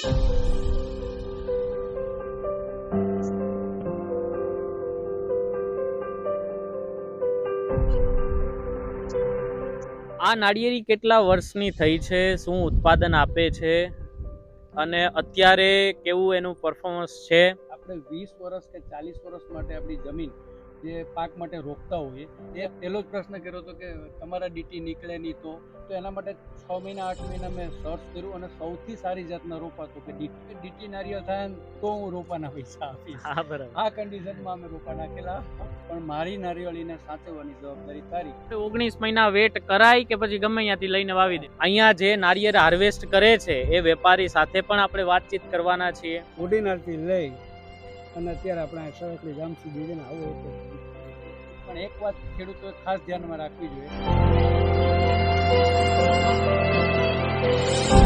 આ નાળિયેરી કેટલા વર્ષની થઈ છે? શું ઉત્પાદન આપે છે? અને અત્યારે કેવું એનું પરફોર્મન્સ છે? આપણે વીસ વર્ષ કે ચાલીસ વર્ષ માટે આપણી જમીન જે પાક માટે રોકતા હોઈએ એ પહેલો જ પ્રશ્ન કર્યો હતો કે તમારા ડીટી નીકળે નહીં તો તો એના માટે છ મહિના આઠ મહિના મેં સર્ચ કર્યું અને સૌથી સારી જાતના રોપા તો કે ડીટી ડીટી થાય ને તો હું રોપાના પૈસા આપીશ. બરાબર. આ કન્ડિશનમાં અમે રોપા નાખેલા. પણ મારી નારિયેળીને સાચવવાની જવાબદારી તારી. ઓગણીસ મહિના વેટ કરાય કે પછી ગમે અહીંયાથી લઈને વાવી દે? અહીંયા જે નારિયેળ હાર્વેસ્ટ કરે છે એ વેપારી સાથે પણ આપણે વાતચીત કરવાના છીએ. ઉડીનારથી લઈ અને અત્યારે આપણે આ સરસલી ગામ સુધી આવો આવું. પણ એક વાત ખેડૂતોએ ખાસ ધ્યાનમાં રાખવી જોઈએ. Thank you.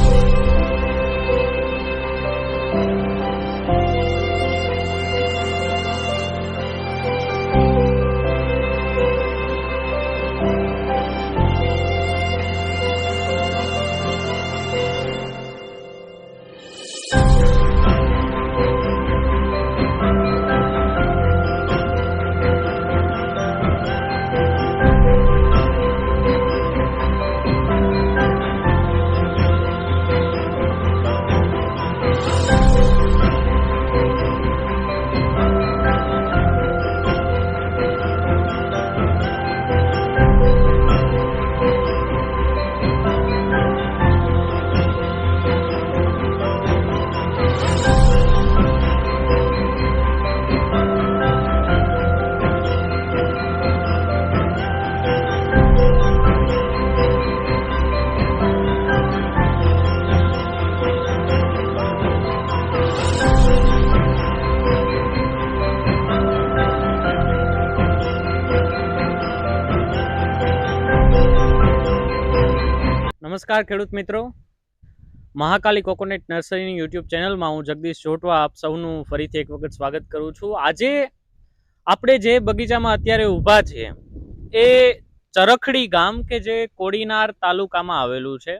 નમસ્કાર ખેડૂત મિત્રો. મહાકાલી કોકોનટ નર્સરીની યુટ્યુબ ચેનલમાં હું જગદીશ જોટવા આપ સૌનું ફરીથી એક વખત સ્વાગત કરું છું. આજે આપણે જે બગીચામાં અત્યારે ઊભા છીએ એ ચરખડી ગામ કે જે કોડીનાર તાલુકામાં આવેલું છે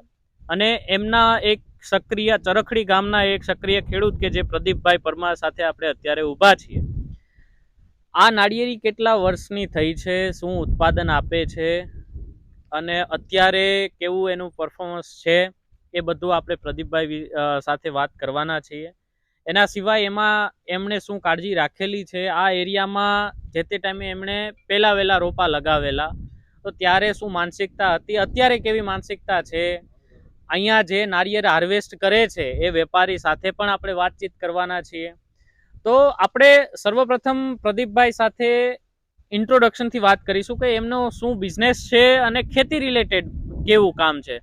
અને એમના એક સક્રિય ચરખડી ગામના એક સક્રિય ખેડૂત કે જે પ્રદીપભાઈ પરમાર સાથે આપણે અત્યારે ઊભા છીએ. આ નાળિયેરી કેટલા વર્ષની થઈ છે? શું ઉત્પાદન આપે છે? અને અત્યારે કેવું એનું પરફોર્મન્સ છે એ બધું આપણે પ્રદીપભાઈ સાથે વાત કરવાના છીએ. એના સિવાય એમાં એમણે શું કાળજી રાખેલી છે? આ એરિયામાં જે તે ટાઈમે એમણે પહેલાં વહેલા રોપા લગાવેલા. તો ત્યારે શું માનસિકતા હતી? અત્યારે કેવી માનસિકતા છે? અહીંયા જે નારિયેળ હાર્વેસ્ટ કરે છે, એ વેપારી સાથે પણ આપણે વાતચીત કરવાના છીએ. તો આપણે સર્વપ્રથમ પ્રદીપભાઈ સાથે ઇન્ટ્રોડક્શનથી વાત કરીશું કે એમનો શું બિઝનેસ છે અને ખેતી રિલેટેડ કેવું કામ છે.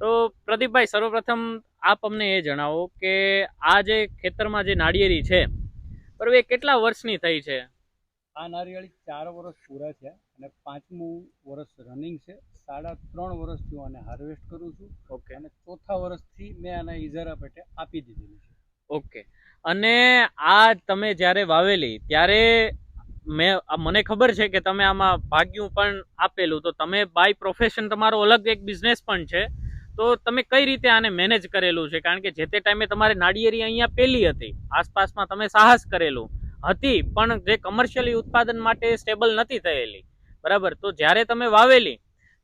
તો પ્રદીપભાઈ સર્વપ્રથમ આપ અમને એ જણાવો કે આ જે ખેતરમાં જે નાળિયેરી છે બરાબર એ કેટલા વર્ષની થઈ છે? આ નાળિયેરી ચાર વર્ષ પૂરા છે અને પાંચમું વર્ષ રનિંગ છે. સાડા ત્રણ વર્ષથી હું આને હાર્વેસ્ટ કરું છું ઓકે. અને ચોથા વર્ષથી મેં આને ઇજારા પેટે આપી દીધેલું છે. ઓકે. અને આ તમે જ્યારે વાવેલી ત્યારે મેં મને ખબર છે કે તમે આમાં ભાગ્યું પણ આપેલું. તો તમે બાય પ્રોફેશન તમારો અલગ એક બિઝનેસ પણ છે. તો તમે કઈ રીતે આને મેનેજ કરેલું છે? કારણ કે જે તે ટાઈમે તમારે નાળિયેરી અહીંયા પેલી હતી. આસપાસમાં તમે સાહસ કરેલું હતી, પણ જે કમર્શિયલી ઉત્પાદન માટે સ્ટેબલ નથી થયેલી. બરાબર? તો જ્યારે તમે વાવેલી,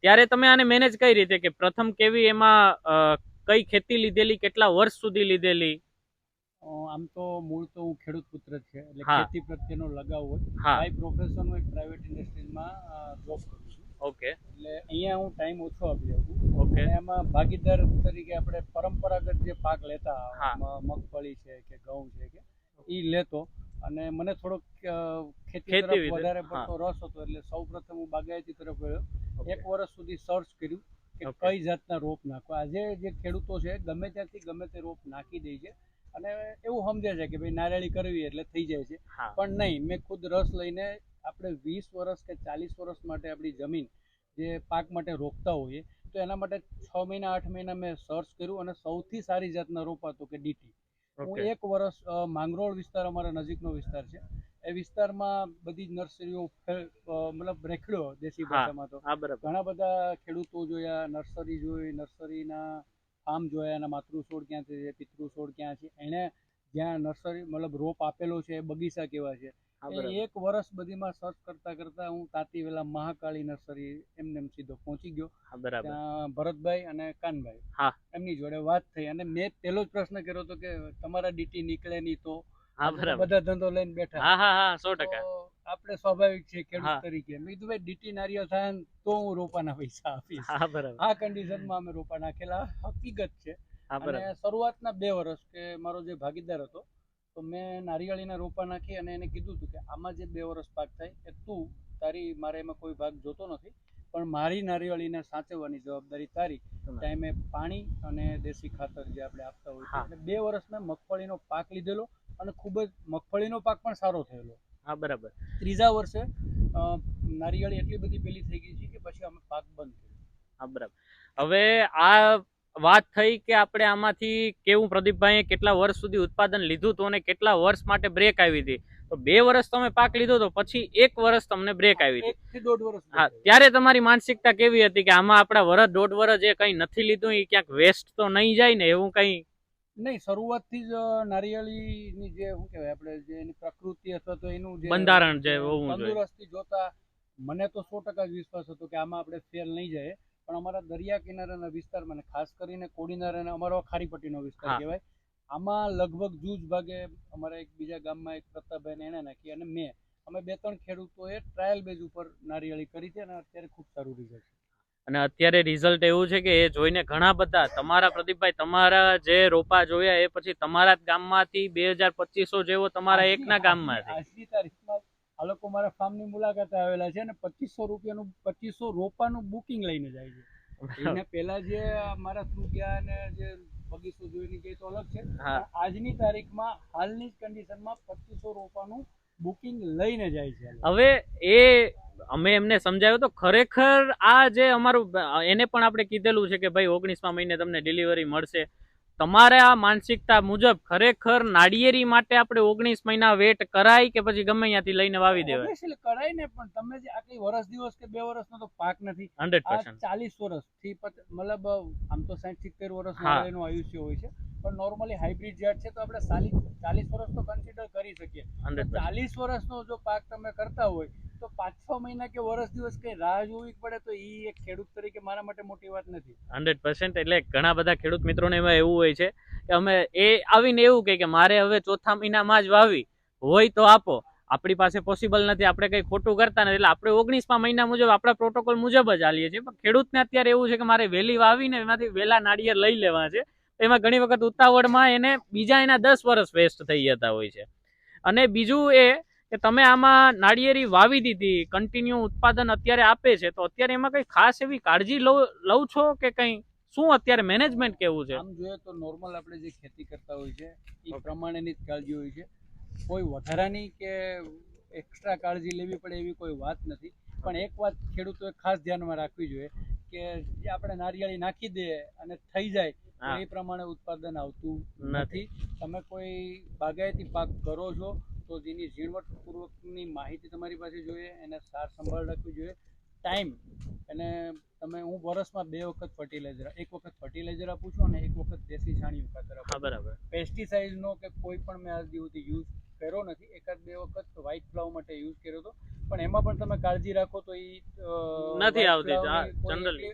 ત્યારે તમે આને મેનેજ કઈ રીતે? કે પ્રથમ કેવી એમાં કઈ ખેતી લીધેલી, કેટલા વર્ષ સુધી લીધેલી? આમ તો મૂળ તો હું ખેડૂત પુત્ર છે એટલે ખેતી પ્રત્યેનો લગાવ હોય. બાય પ્રોફેશન હું એક પ્રાઇવેટ ઇન્ડસ્ટ્રીઝમાં જોબ કરું છું. ઓકે. એટલે અહીંયા હું ટાઈમ ઓછો આપી શકું. ઓકે. એમાં ભાગીદાર તરીકે આપણે પરંપરાગત જે પાક લેતા મગફળી છે કે ઘઉં છે કે એ લેતો. અને મને થોડોક ખેતી તરફ વધારે પડતો રસ હતો એટલે સૌ પ્રથમ હું બાગાયતી તરફ ગયો. એક વર્ષ સુધી સર્ચ કર્યું કે કઈ જાતના રોપ નાખવા. આજે જે ખેડૂતો છે ગમે ત્યાંથી ગમે તે રોપ નાખી દે છે અને એવું સમજે છે કે ભાઈ નારિયેળી કરવી એટલે થઈ જાય છે. પણ નહીં મેં ખુદ રસ લઈને આપણે વીસ વર્ષ કે ચાલીસ વર્ષ માટે આપણી જમીન જે પાક માટે રોકતા હોઈએ તો એના માટે છ મહિના આઠ મહિના મેં સર્ચ કર્યું અને સૌથી સારી જાતના રોપા તો કે ડીટી. હું એક વર્ષ માંગરોળ વિસ્તાર અમારા નજીકનો વિસ્તાર છે. એ વિસ્તારમાં બધી જ નર્સરીઓ મતલબ રેખડ્યો દેશી ભાષામાં તો. ઘણા બધા ખેડૂતો જોયા નર્સરી જોઈ નર્સરીના ફાર્મ જોયા એના માતૃ છોડ ક્યાંથી છે પિતૃ છોડ ક્યાં છે એણે જ્યાં નર્સરી મતલબ રોપ આપેલો છે બગીચા કેવા છે. એક વર્ષ બધીમાં સર્ચ કરતા કરતા હું તાતી વેલા મહાકાળી નર્સરી એમને સીધો પહોંચી ગયો. ત્યાં ભરતભાઈ અને કાનભાઈ. એમની જોડે વાત થઈ અને મેં પેલો જ પ્રશ્ન કર્યો હતો કે તમારા ડીટી નીકળે નહીં તો બધા ધંધો લઈને બેઠા. હા હા હા સો ટકા. આપણે સ્વાભાવિક છે. ખેડૂત તરીકે. મેં કીધું ભાઈ ડીટી નારિયેળ થાય તો હું રોપાના પૈસા આપીશ. હા બરાબર. આ કન્ડિશનમાં અમે રોપા નાખેલા. હકીકત છે. અને શરૂઆતના બે વર્ષ કે મારો જે ભાગીદાર હતો તો મેં નારિયેળીના રોપા નાખી અને એને કીધું હતું કે આમાં જે બે વર્ષ પાક થાય એ તું તારી મારે એમાં કોઈ ભાગ જોતો નથી પણ મારી નારિયેળીને સાચવવાની જવાબદારી તારી. ટાઈમે પાણી અને દેશી ખાતર જે આપણે આપતા હોય એટલે બે વર્ષ મેં મગફળીનો પાક લીધેલો અને ખૂબ જ મગફળીનો પાક પણ સારો થયેલો. હા બરાબર. ત્રીજા વર્ષે નારિયેળ એટલી બધી પેલી થઈ ગઈ છે કે પછી અમે પાક બંધ કર્યો. હા બરાબર. હવે આ વાત થઈ કે આપણે આમાંથી કેવું પ્રદીપભાઈએ કેટલા વર્ષ સુધી ઉત્પાદન લીધું હતું અને કેટલા વર્ષ માટે બ્રેક આવી હતી? તો બે વર્ષ તમે પાક લીધો તો પછી એક વર્ષ તમને બ્રેક આવી હતી. દોઢ વર્ષ હા ત્યારે તમારી માનસિકતા કેવી હતી કે આમાં આપણા વરસ દોઢ વર્ષ જે કંઈ નથી લીધું એ ક્યાંક વેસ્ટ તો નહીં જાય ને એવું કંઈ નહીં શરૂઆતથી જ નારિયેળીની જે શું કહેવાય આપણે જે એની પ્રકૃતિ અથવા તો એનું જે બંધારણ જે. તંદુરસ્તી જોતા મને તો સો ટકા જ વિશ્વાસ હતો કે આમાં આપણે ફેલ નહીં જાય પણ અમારા દરિયા કિનારાના વિસ્તારમાં અને ખાસ કરીને કોડીનારાના અમારો ખારીપટ્ટીનો વિસ્તાર. કહેવાય આમાં લગભગ જૂજ ભાગે અમારા એક બીજા ગામમાં એક પ્રતાપભાઈને એને નાખી અને મેં અમે બે ત્રણ ખેડૂતોએ ટ્રાયલ બેઝ ઉપર નારિયેળી કરી છે અને અત્યારે ખૂબ સારું રિઝલ્ટ છે અને અત્યારે રિઝલ્ટ એવું છે કે એ જોઈને ઘણા બધા તમારા પ્રદીપભાઈ તમારા જે રોપા જોયા એ પછી તમારા જ ગામમાંથી બે હજાર પચીસો જેવો તમારા એકના ગામમાં આજની તારીખમાં આ લોકો મારા ફાર્મની મુલાકાતે આવેલા છે અને પચીસો રૂપિયાનું પચીસો રોપાનું બુકિંગ લઈને જાય છે. એને પહેલા જે મારા થ્રુ ગયા અને જે બગીચો જોઈને ગઈ તો અલગ છે. આજની તારીખમાં હાલની જ કન્ડિશનમાં પચીસો રોપાનું બુકિંગ લઈને જાય છે હવે એ અમે એમને સમજાવ્યું તો ખરેખર આ જે અમારું એને પણ આપણે કીધેલું છે કે ભાઈ ઓગણીસમા મહિને તમને ડિલિવરી મળશે. તમારે આ માનસિકતા મુજબ ખરેખર નાળિયેરી માટે આપણે ઓગણીસ મહિના વેટ કરાય કે પછી ગમે ત્યાંથી લઈને વાવી દેવાય? Obviously કરાય ને પણ તમે જે આટલી વર્ષ દિવસ કે બે વર્ષનો તો પાક નથી. હંડ્રેડ પર્સન્ટ ચાલીસ વર્ષથી મતલબ આમ તો સાઠ સિત્તેર વર્ષ આયુષ્ય હોય છે. પણ નોર્મલી હાઇબ્રિડ ઝાડ છે તો આપણે ચાલીસ ચાલીસ વર્ષ તો કન્સિડર કરી શકીએ. ચાલીસ વર્ષનો જો પાક તમે કરતા હોય તો પાંચ છ મહિના કે વર્ષ દિવસ કઈ રાહ જોવી પડે તો એ એક ખેડૂત તરીકે મારા માટે મોટી વાત નથી. હંડ્રેડ પર્સન્ટ એટલે ઘણા બધા ખેડૂત મિત્રોને એમાં એવું હોય છે કે અમે એ આવીને એવું કે મારે હવે ચોથા મહિનામાં જ વાવી હોય તો આપો. આપણી પાસે પોસિબલ નથી આપણે કંઈ ખોટું કરતા નથી. એટલે આપણે ઓગણીસમાં મહિના મુજબ આપણા પ્રોટોકોલ મુજબ જ ચાલીએ છીએ. પણ ખેડૂતને અત્યારે એવું છે કે મારે વહેલી વાવીને એમાંથી વહેલા નાળિયેર લઈ લેવા છે. એમાં ઘણી વખત ઉતાવળમાં એને બીજા એના દસ વર્ષ વેસ્ટ થઈ જતા હોય છે. અને બીજું એ કે તમે આમાં નાળિયેરી વાવી દીધી કન્ટિન્યુ ઉત્પાદન અત્યારે આપે છે, તો અત્યારે એમાં કઈ ખાસ એવી કાળજી લઉં લઉં છો કે કંઈ? શું અત્યારે મેનેજમેન્ટ કેવું છે? આમ જોઈએ તો નોર્મલ આપણે જે ખેતી કરતા હોય છે, એ પ્રમાણેની જ કાળજી હોય છે. કોઈ વધારાની કે એક્સ્ટ્રા કાળજી લેવી પડે એવી કોઈ વાત નથી. પણ એક વાત ખેડૂતોએ ખાસ ધ્યાનમાં રાખવી જોઈએ કે જે આપણે નારિયેળી નાખી દઈએ અને થઈ જાય. એ પ્રમાણે ઉત્પાદન આવતું નથી. તમે કોઈ બાગાયતી પાક કરો છો તો જેની ઝીણવટપૂર્વકની માહિતી તમારી પાસે જોઈએ એને સાર સંભાળ રાખવી જોઈએ. ટાઈમ અને તમે હું વર્ષમાં બે વખત ફર્ટિલાઇઝર એક વખત ફર્ટિલાઇઝર આપું છું અને એક વખત દેશી છાણિયું ખાતર આપું બરાબર. પેસ્ટિસાઇડનો કે કોઈ પણ મેં આજ સુધી યુઝ કર્યો નથી. એકાદ બે વખત વ્હાઇટ ફ્લાવ માટે યુઝ કર્યો હતો. પણ એમાં પણ તમે કાળજી રાખો તો એ નથી આવતી,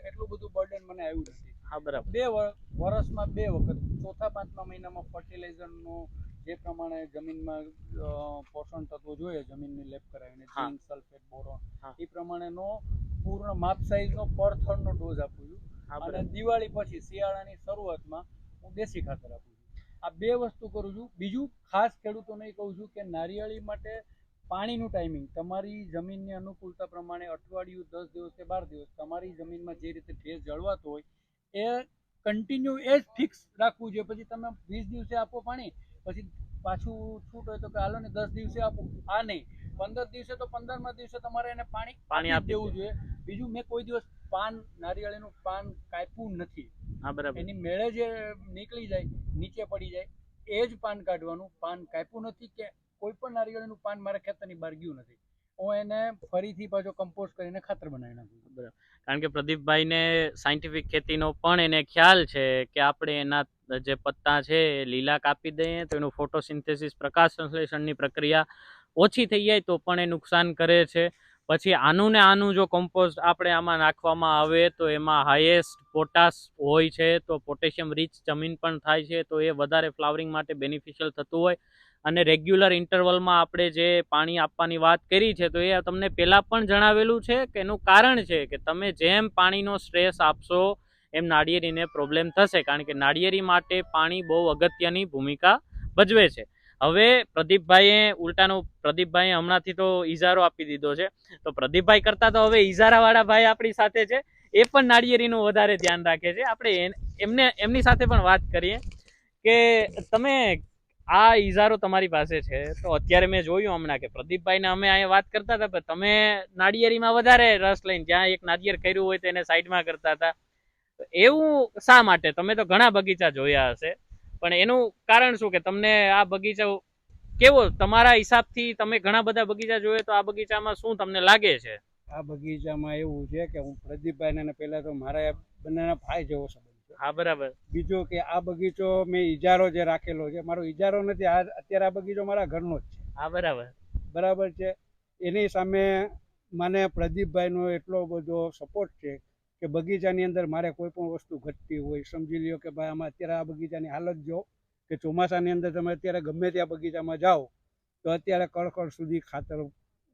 એટલું બધું બર્ડન મને આવ્યું નથી. હા બરાબર. બે વર- વર્ષમાં બે વખત. ચોથા પાંચમા મહિનામાં ફર્ટિલાઇઝરનો જે પ્રમાણે જમીનમાં પોષણ તત્વો જોઈએ જમીનની લેપ કરાવીને. ઝીંક સલ્ફેટ બોરોન એ પ્રમાણેનો પૂર્ણ માપ સાઈઝનો પર થડનો ડોઝ આપું છું. અને દિવાળી પછી શિયાળાની શરૂઆતમાં હું દેશી ખાતર આપું છું. આ બે વસ્તુ કરું છું. બીજું ખાસ ખેડૂતોને કહું છું કે નારિયેળી માટે પાણીનું ટાઈમિંગ તમારી જમીનની અનુકૂળતા પ્રમાણે અઠવાડિયું દસ દિવસ કે બાર દિવસ તમારી જમીનમાં જે રીતે ભેજ જળવાતો હોય એ કન્ટિન્યુ એ જ ફિક્સ રાખવું જોઈએ. પછી તમે વીસ દિવસે આપો પાણી પછી પાછું છૂટ હોય તો કે હાલો ને દસ દિવસે આપો. આ નહીં. પંદર દિવસે તો પંદરમાં દિવસે તમારે એને પાણી પાણી આપી દેવું. જોઈએ. બીજું મેં કોઈ દિવસ પાન નારિયેળીનું પાન કાપ્યું નથી. હા બરાબર. એની મેળે જે નીકળી જાય નીચે પડી જાય એ જ પાન કાઢવાનું. પાન કાપ્યું નથી કે કોઈ પણ નારિયેળીનું પાન મારા ખેતરની બહાર ગયું નથી. હું એને ફરીથી પાછો કમ્પોસ્ટ કરીને ખાતર બનાવી નાખું કારણ કે પ્રદીપભાઈને સાયન્ટિફિક ખેતીનો પણ એને ખ્યાલ છે કે આપણે એના જે પત્તા છે એ લીલા કાપી દઈએ તો એનું ફોટોસિન્થેસિસ પ્રકાશ સંશ્લેષણની પ્રક્રિયા ઓછી થઈ જાય તો પણ એ નુકસાન કરે છે. પછી આનું ને આનું જો કમ્પોસ્ટ આપણે આમાં નાખવામાં આવે તો એમાં હાઈએસ્ટ પોટાશ હોય છે તો પોટેશિયમ રીચ જમીન પણ થાય છે તો એ વધારે ફ્લાવરિંગ માટે બેનિફિશિયલ થતું હોય. અને રેગ્યુલર ઇન્ટરવલમાં આપણે જે પાણી આપવાની વાત કરી છે, તો એ તમને પહેલાં પણ જણાવેલું છે કે એનું કારણ છે કે તમે જેમ પાણીનો સ્ટ્રેસ આપશો, એમ નાળિયેરીને પ્રોબ્લેમ થશે, કારણ કે નાળિયેરી માટે પાણી બહુ અગત્યની ભૂમિકા ભજવે છે. હવે પ્રદીપભાઈએ ઉલટાનું, પ્રદીપભાઈએ હમણાંથી તો ઈજારો આપી દીધો છે. તો પ્રદીપભાઈ કરતાં તો હવે ઇજારાવાળા ભાઈ આપણી સાથે છે. એ પણ નાળિયેરીનું વધારે ધ્યાન રાખે છે. આપણે એમને, એમની સાથે પણ વાત કરીએ કે તમે આ ઇઝારો તમારી પાસે છે, તો અત્યારે મેં જોયું હમણાં કે પ્રદીપભાઈને અમે અહીંયા વાત કરતા હતા, પણ તમે નાળિયેરીમાં વધારે રસ લઈને જ્યાં એક નાળિયેર કર્યું હોય તેને સાઈડમાં કરતા હતા. એવું શા માટે? તમે તો ઘણા બગીચા જોયા હશે, પણ એનું કારણ શું કે તમને આ બગીચો કેવો? તમારા હિસાબથી તમે ઘણા બધા બગીચા જોયે, તો આ બગીચામાં શું તમને લાગે છે? આ બગીચામાં એવું છે કે હું પ્રદીપભાઈને પહેલા તો મારા બંનેના ભાઈ જેવો સંબંધ હા બરાબર. બીજો કે આ બગીચો મેં ઈજારો જે રાખેલો છે મારો ઈજારો નથી આ અત્યારે આ બગીચો મારા ઘરનો જ છે. હા બરાબર. બરાબર છે. એની સામે મને પ્રદીપભાઈનો એટલો બધો સપોર્ટ છે કે બગીચાની અંદર મારે કોઈ પણ વસ્તુ ઘટતી હોય સમજી લ્યો કે ભાઈ આમાં અત્યારે આ બગીચાની હાલત જો કે ચોમાસાની અંદર તમે અત્યારે ગમે ત્યાં બગીચામાં જાઓ તો અત્યારે કળકળ સુધી ખાતર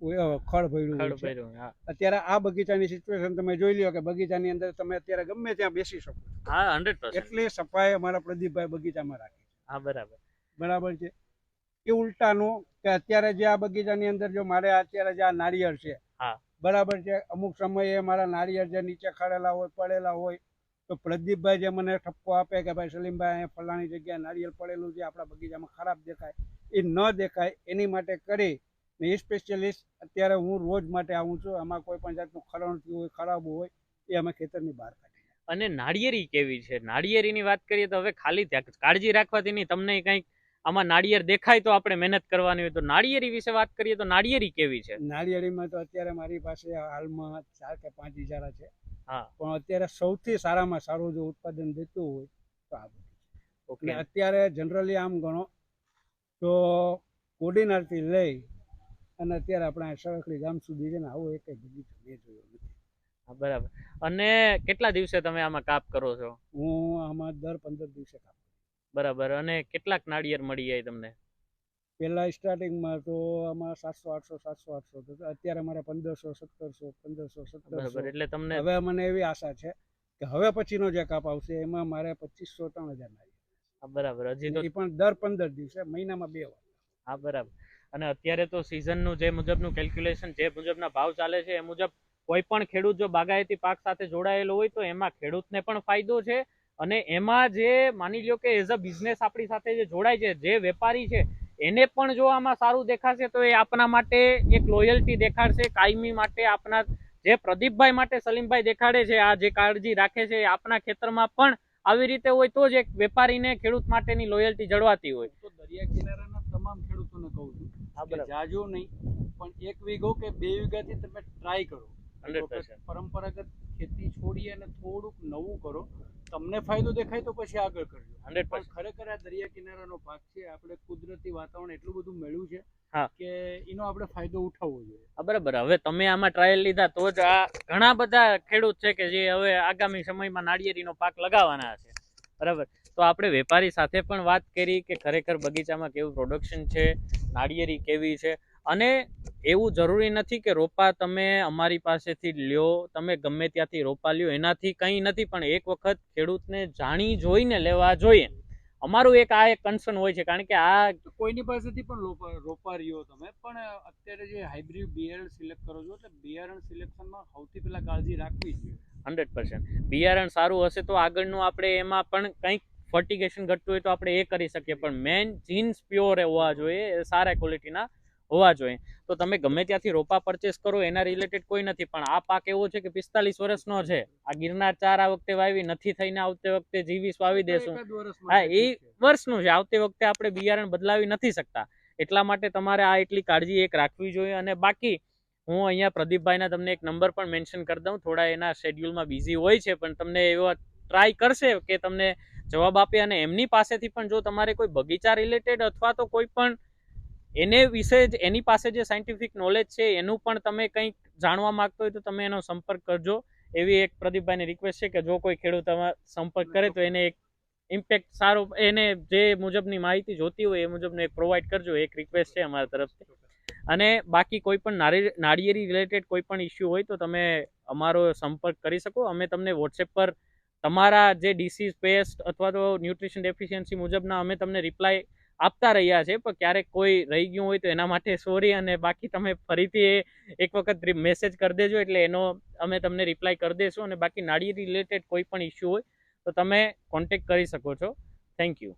ખડ ભર્યું અત્યારે આ બગીચાની સિચ્યુએશન તમે જોઈ લ્યો કે બગીચાની અંદર તમે અત્યારે ગમે ત્યાં બેસી શકો હા હંડ્રેડ પર્સન્ટ સફાઈ અમારા પ્રદીપભાઈ બગીચામાં રાખી હા બરાબર. બરાબર છે. એ ઉલટાનું કે અત્યારે જે આ બગીચાની અંદર જો મારે અત્યારે જે આ નાળિયેર છે હા. બરાબર છે. અમુક સમયે મારા નાળિયેર જે નીચે ખડેલા હોય પડેલા હોય તો પ્રદીપભાઈ જે મને ઠપકો આપે કે ભાઈ સલીમભાઈ અહીંયા ફલાણી જગ્યાએ નારિયેળ પડેલું છે આપણા બગીચામાં ખરાબ દેખાય. એ ન દેખાય એની માટે કરી ને એ સ્પેશિયલિસ્ટ અત્યારે હું રોજ માટે આવું છું. આમાં કોઈ પણ જાતનું ખરણ થયું હોય ખરાબ હોય એ અમે ખેતરની બહાર કાઢીએ. અને નાળિયેરી કેવી છે? નાળિયેરીની વાત કરીએ તો હવે ખાલી કાળજી રાખવાથી નહીં તમને કંઈક આમાં નાળિયેર દેખાય તો આપણે મહેનત કરવાની હોય તો નાળિયેરી વિશે વાત કરીએ તો નાળિયેરી કેવી છે? નાળિયેરીમાં તો અત્યારે મારી પાસે હાલમાં ચાર કે પાંચ ઇજારા છે. હા. પણ અત્યારે સૌથી સારામાં સારું જો ઉત્પાદન દેતું હોય તો આ ઓકે. અત્યારે જનરલી આમ ગણો તો કોડીનારથી લઈ અને અત્યારે આપણે સરખડી ગામ સુધી છે ને આવો એક બગીચો મેં જોયો નથી. બરાબર. અને કેટલા દિવસે તમે આમાં કાપ કરો છો? હું આમાં દર પંદર દિવસે કાપ બરાબર. અને કેટલાક નાળિયેર મળી જાય તમને? પહેલા સ્ટાર્ટિંગમાં તો આમાં સાતસો આઠસો સાતસો આઠસો તો અત્યારે અમારે પંદરસો સત્તરસો પંદરસો સત્તરસો. એટલે તમને હવે મને એવી આશા છે કે હવે પછીનો જે કાપ આવશે એમાં મારે પચીસો ત્રણ હજાર હા, બરાબર. હજી તો પણ દર પંદર દિવસે મહિનામાં બે વાર. હા બરાબર. અને અત્યારે તો સિઝનનું જે મુજબનું કેલ્ક્યુલેશન જે મુજબના ભાવ ચાલે છે, એ મુજબ કોઈ પણ ખેડૂત જો બાગાયતી પાક સાથે જોડાયેલો હોય તો એમાં ખેડૂતને પણ ફાયદો છે અને એમાં જે માની લ્યો કે એઝ અ બિઝનેસ આપણી સાથે જે જોડાય છે, જે વેપારી છે, એને પણ જો આમાં સારું દેખાશે તો એ આપણા માટે એક લોયલ્ટી દેખાડશે, કાયમી માટે આપણા જે પ્રદીપભાઈ માટે સલીમભાઈ દેખાડે છે, આ જે કાળજી રાખે છે આપણા ખેતરમાં પણ આવી રીતે હોય તો જ એક વેપારીને ખેડૂત માટેની લોયલ્ટી જળવાતી હોય. તો દરિયા કિનારાના તમામ ખેડૂતોને કહું છું જાજો નહીં પણ એક વીઘો કે બે વીઘાથી તમે ટ્રાય કરો. પરંપરાગત ખેતી છોડી અને થોડુંક નવું કરો તમને ફાયદો દેખાય તો પછી આગળ કરજો. પણ ખરેખર આ દરિયા કિનારાનો ભાગ છે આપણે કુદરતી વાતાવરણ એટલું બધું મળ્યું છે હા. કે એનો આપણે ફાયદો ઉઠાવવો જોઈએ. બરાબર. હવે તમે આમાં ટ્રાયલ લીધા તો જ આ ઘણા બધા ખેડૂત છે કે જે હવે આગામી સમયમાં નાળિયેરીનો પાક લગાવવાના છે. બરાબર. તો આપણે વેપારી સાથે પણ વાત કરી કે ખરેખર બગીચામાં કેવું પ્રોડક્શન છે નાળિયેરી કેવી છે? અને એવું જરૂરી નથી કે રોપા તમે અમારી પાસેથી લ્યો તમે ગમે ત્યાંથી રોપા લ્યો એનાથી કંઈ નથી પણ એક વખત ખેડૂતને જાણી જોઈને લેવા જોઈએ. અમારું એક આ એક કન્સર્ન હોય છે કારણ કે આ કોઈની પાસેથી પણ રોપા રોપા રહ્યો તમે પણ અત્યારે જે હાઇબ્રિડ બિયારણ સિલેક્ટ કરો છો એટલે બિયારણ સિલેક્શનમાં સૌથી પહેલાં કાળજી રાખવી જોઈએ. હંડ્રેડ પર્સન્ટ બિયારણ સારું હશે તો આગળનું આપણે એમાં પણ કંઈક ફર્ટિગેશન ઘટતું હોય તો આપણે એ કરી શકીએ પણ મેઇન જીન્સ પ્યોર હોવા જોઈએ સારા ક્વોલિટીના હોવા જોઈએ. તો તમે ગમે ત્યાંથી રોપા પરચેસ કરો એના રિલેટેડ કોઈ નથી પણ આ પાક એવો છે કે પિસ્તાલીસ વર્ષનો છે. આ ગિરનાર ચાર આ વખતે વાવી નથી થઈને આવતી વખતે જીવીસ વાવી દેશું. હા એ. વર્ષનું છે આવતી વખતે આપણે બિયારણ બદલાવી નથી શકતા. એટલા માટે તમારે આ એટલી કાળજી એક રાખવી જોઈએ અને બાકી હું અહીંયા પ્રદીપભાઈના તમને એક નંબર પણ મેન્શન કરી દઉં. થોડા એના શેડ્યુલમાં બિઝી હોય છે પણ તમને એવા ટ્રાય કરશે કે તમને જવાબ આપે અને એમની પાસેથી પણ જો તમારે કોઈ બગીચા રિલેટેડ અથવા તો કોઈ પણ એને વિશે જ, એની પાસે જે સાયન્ટિફિક નોલેજ છે, એનું પણ તમે કંઈક જાણવા માંગતો હોય તો તમે એનો સંપર્ક કરજો. એવી એક પ્રદીપભાઈની રિક્વેસ્ટ છે કે જો કોઈ ખેડૂત સંપર્ક કરે તો એને એક ઇમ્પેક્ટ સારો, એને જે મુજબની માહિતી જોતી હોય એ મુજબને પ્રોવાઈડ કરજો એક રિક્વેસ્ટ છે અમારા તરફથી. અને બાકી કોઈ પણ નાળિયેરી રિલેટેડ કોઈ પણ ઇસ્યુ હોય તો તમે અમારો સંપર્ક કરી શકો. અમે તમને વોટ્સએપ પર તમારા જે ડિસીઝ પેસ્ટ અથવા તો ન્યુટ્રિશન ડેફિશિયન્સી મુજબના અમે તમને રિપ્લાય આપતા રહ્યા છે, પણ ક્યારેક કોઈ રહી ગયું હોય તો એના માટે સોરી અને બાકી તમે ફરીથી એક વખત મેસેજ કરી દેજો એટલે એનો અમે તમને રિપ્લાય કરી દઈશું અને બાકી નાળી રિલેટેડ કોઈ પણ ઇસ્યુ હોય તો તમે કોન્ટેક્ટ કરી શકો છો. Thank you